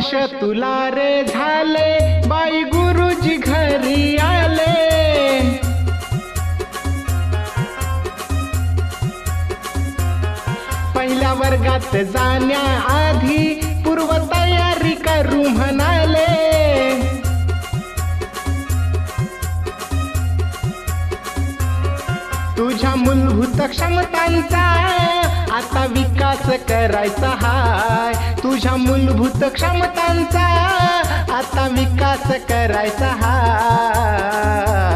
वर्ष तुला रे झाले. बाई गुरुजी घरी आले. पहिल्या वर्गात जाण्याआधी पूर्वता तुझ्या मूलभूत क्षमतांचा आता विकास करायचा हाय. तुझ्या मूलभूत क्षमतांचा आता विकास करायचा हाय.